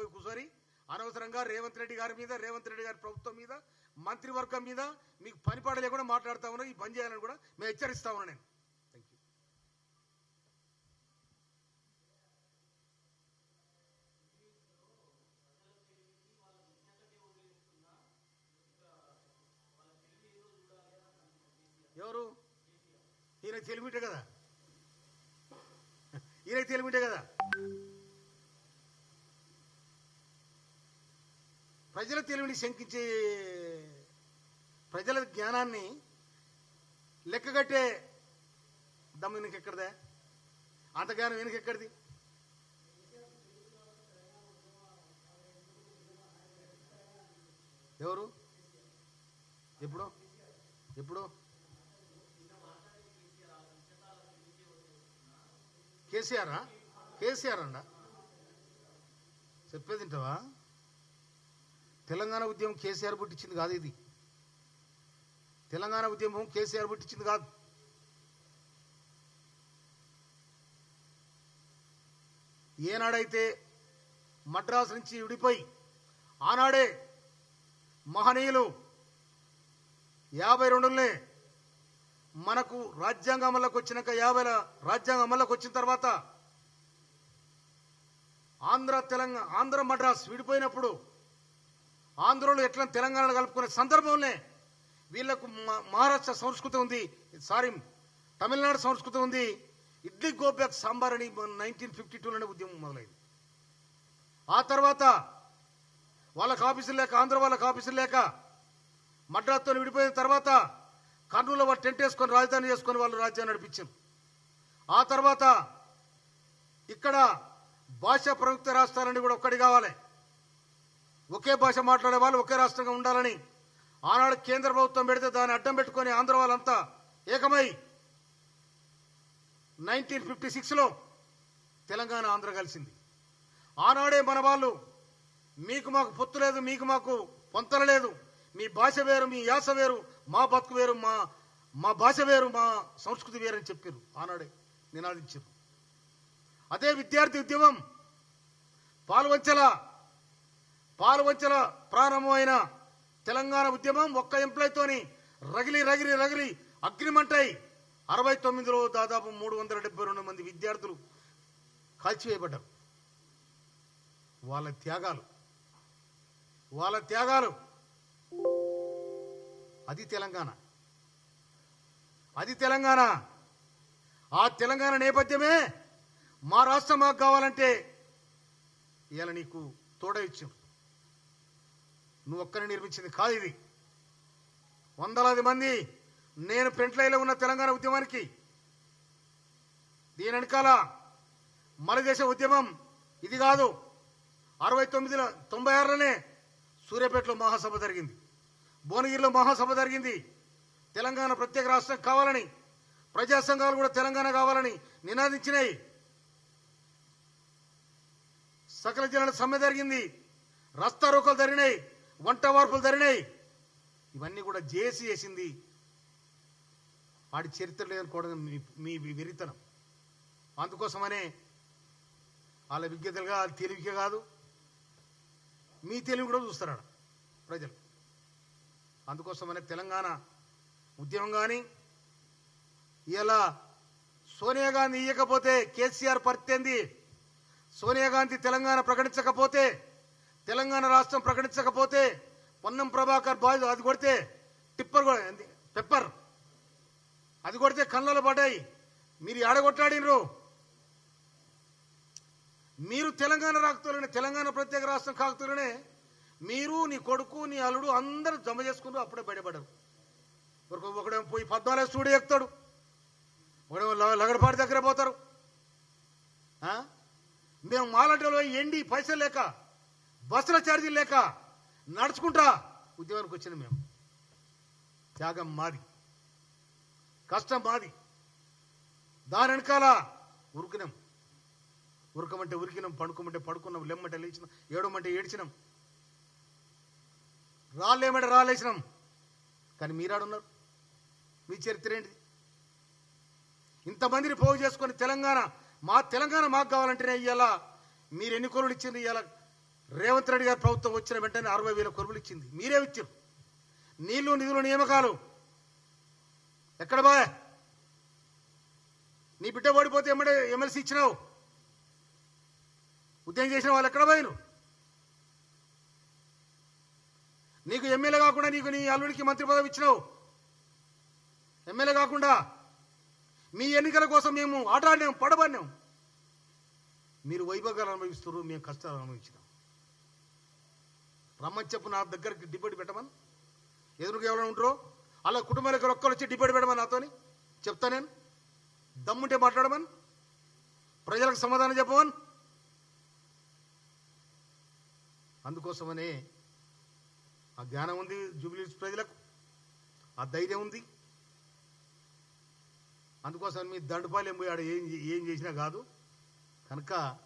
పోయి కూర్చొని అనవసరంగా రేవంత్ రెడ్డి గారి మీద రేవంత్ రెడ్డి గారి ప్రభుత్వం మీద మంత్రివర్గం మీద మీకు పనిపాట లేకుండా మాట్లాడుతా ఉన్నా ఈ పని చేయాలని కూడా మేము హెచ్చరిస్తా ఉన్నా నేను. థ్యాంక్ యూ ఎవరు? ఈయన తెలివిటే కదా? ఈయన తెలివిటే కదా? ప్రజల తెలివిని శంకించే ప్రజల జ్ఞానాన్ని లెక్కగట్టే దమ్ము వెనక అంతగానం అంత ఎవరు? ఎప్పుడు? ఎప్పుడు? కేసీఆర్? కేసీఆర్ అండ చెప్పేది తింటావా తెలంగాణ ఉద్యమం కేసీఆర్ పుట్టించింది కాదు ఇది. తెలంగాణ ఉద్యమం కేసీఆర్ పుట్టించింది కాదు. ఏనాడైతే మద్రాసు నుంచి విడిపోయి ఆనాడే మహనీయులు యాభై రెండులనే మనకు రాజ్యాంగ అమల్లోకి వచ్చినాక యాభై రాజ్యాంగ అమల్లోకి వచ్చిన తర్వాత ఆంధ్ర తెలంగాణ ఆంధ్ర మద్రాస్ విడిపోయినప్పుడు ఆంధ్రలో ఎట్లా తెలంగాణ కలుపుకునే సందర్భంలో వీళ్ళకు మహారాష్ట్ర సంస్కృతి ఉంది. సారీ తమిళనాడు సంస్కృతి ఉంది. ఇడ్లీ గోబ్యాక్ సాంబార్ అని నైన్టీన్ ఫిఫ్టీ టూలోనే ఉద్యమం మొదలైంది. ఆ తర్వాత వాళ్ళకి ఆఫీసులు లేక ఆంధ్ర వాళ్ళకి ఆఫీసులు లేక మద్రాసుతో విడిపోయిన తర్వాత కర్నూలు వాళ్ళు టెంట్ వేసుకొని రాజధాని చేసుకొని వాళ్ళు రాజ్యాన్ని నడిపించారు. ఆ తర్వాత ఇక్కడ భాషా ప్రయుక్త రాష్ట్రాలన్నీ కూడా ఒక్కటి కావాలి. ఒకే భాష మాట్లాడే వాళ్ళు ఒకే రాష్ట్రంగా ఉండాలని ఆనాడు కేంద్ర ప్రభుత్వం పెడితే దాన్ని అడ్డం పెట్టుకుని ఆంధ్ర వాళ్ళంతా ఏకమై నైన్టీన్ ఫిఫ్టీ సిక్స్లో తెలంగాణ ఆంధ్ర కలిసింది. ఆనాడే మన వాళ్ళు మీకు మాకు పొత్తు లేదు మీకు మాకు పొంతన లేదు మీ భాష వేరు మీ యాస వేరు మా బతుకు వేరు మా మా భాష వేరు మా సంస్కృతి వేరు అని చెప్పారు ఆనాడే నినాదించారు అదే విద్యార్థి ఉద్యమం పాల్వంచల పాలువంచెల ప్రారంభమైన తెలంగాణ ఉద్యమం ఒక్క ఎంప్లాయ్తోని రగిలి రగిలి రగిలి అగ్రిమెంట్ అయి అరవై తొమ్మిదిలో దాదాపు మూడు వందల డెబ్బై రెండు మంది విద్యార్థులు కాల్చివేయబడ్డారు. వాళ్ళ త్యాగాలు వాళ్ళ త్యాగాలు అది తెలంగాణ. అది తెలంగాణ. ఆ తెలంగాణ నేపథ్యమే మా రాష్ట్రం మాకు కావాలంటే ఇవాళ నీకు తోడ ఇచ్చాం నువ్వు ఒక్కరిని నిర్మించింది కాదు ఇది. వందలాది మంది నేను ఫ్రంట్ ఉన్న తెలంగాణ ఉద్యమానికి దీని వెనకాల మన దేశ ఉద్యమం ఇది కాదు. అరవై తొమ్మిదిలో తొంభై ఆరులోనే సూర్యాపేటలో మహాసభ జరిగింది. భువనగిరిలో మహాసభ జరిగింది. తెలంగాణ ప్రత్యేక రాష్ట్రం కావాలని ప్రజా సంఘాలు కూడా తెలంగాణ కావాలని నినాదించినాయి. సకల జనాల సమ్మె జరిగింది. రస్తా రోకలు జరిగినాయి. వంట వార్పులు జరిగినాయి. ఇవన్నీ కూడా జేసీ చేసింది. వాడి చరిత్ర లేదనుకోవడం మీ మీ విరితనం. అందుకోసమనే వాళ్ళ విజ్ఞతలుగా తెలివికే కాదు మీ తెలివి కూడా చూస్తారు ప్రజలు. అందుకోసమనే తెలంగాణ ఉద్యమం కానీ ఇలా సోనియా గాంధీ ఇయ్యకపోతే కేసీఆర్ పరితేంది సోనియా గాంధీ తెలంగాణ ప్రకటించకపోతే తెలంగాణ రాష్ట్రం ప్రకటించకపోతే పొన్నం ప్రభాకర్ బాయ్ అది కొడితే టిప్పర్ పెప్పర్. అది కొడితే కళ్ళలో పడ్డాయి. మీరు ఆడగొట్లాడినరు మీరు తెలంగాణ రాకతోనే తెలంగాణ ప్రత్యేక రాష్ట్రం కాకతోనే మీరు నీ కొడుకు నీ అల్లుడు అందరూ జమ చేసుకుంటూ అప్పుడే బయటపడరు ఒకడేమో పోయి పద్మాలయ స్టూడియో ఎక్కుతాడు. ఒకడేమో లగడపాటి దగ్గర పోతారు. ఆ? మేము మాలంటలో ఎండి పైసలు లేక బస్సుల ఛార్జీలు లేక నడుచుకుంటా ఉద్యోగానికి వచ్చిన మేము. త్యాగం మాది. కష్టం మాది. దాని వెనకాల ఉరికినాం. ఉరకమంటే ఉరికినాం పడుకోమంటే పడుకున్నాం లెమ్మంటే లేచినాం ఏడమంటే ఏడ్చినాం. రాళ్ళేమంటే రాలేచినాం కానీ మీరాడున్నారు. మీ చరిత్ర ఏంటిది? ఇంతమందిని పోగు చేసుకొని తెలంగాణ మా తెలంగాణ మాకు కావాలంటేనే ఇవాళ మీరు ఎన్ని కోరులు ఇచ్చింది ఇవాళ రేవంత్ రెడ్డి గారి ప్రభుత్వం వచ్చిన వెంటనే అరవై వేల కొరువులు ఇచ్చింది. మీరే ఇచ్చారు. నీళ్ళు నిధులు నియామకాలు. ఎక్కడ బా నీ బిడ్డ ఓడిపోతే ఎమ్మడే ఎమ్మెల్సీ ఇచ్చినావు. ఉద్యోగం చేసిన వాళ్ళు ఎక్కడ పోయిను నీకు ఎమ్మెల్యే కాకుండా నీకు నీ అల్లుడికి మంత్రి పదవి ఇచ్చినావు. ఎమ్మెల్యే కాకుండా మీ ఎన్నికల కోసం మేము ఆటాడినాం పడబడినాం. మీరు వైభోగాలు అనుభవిస్తున్నారు మేము కష్టాలు అనుభవించినాం. రమ్మని చెప్పు నా దగ్గరికి డిబేట్ పెట్టమని. ఎదురుగా ఎవరైనా ఉంటారో అలా కుటుంబాలకు ఒక్కరు వచ్చి డిబేట్ పెట్టమని నాతోని. చెప్తా నేను. దమ్ముంటే మాట్లాడమని. ప్రజలకు సమాధానం చెప్పమని. అందుకోసమనే ఆ జ్ఞానం ఉంది జూబ్లీ ప్రజలకు. ఆ ధైర్యం ఉంది. అందుకోసం మీ దండుపాలెం పోయి ఆడ ఏం ఏం చేసినా కాదు. కనుక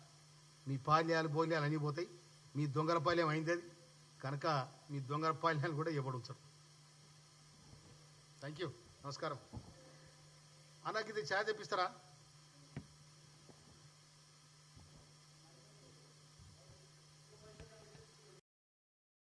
మీ పాల్యాలు బోల్యాలు అన్నీ పోతాయి. మీ దొంగల పాల్యం అయింది అది. కనుక మీ దొంగల పాల్యాలు కూడా ఇవ్వడం సార్ థ్యాంక్ యూ నమస్కారం. అన్నకి ఇది ఛాయ్ తెప్పిస్తారా?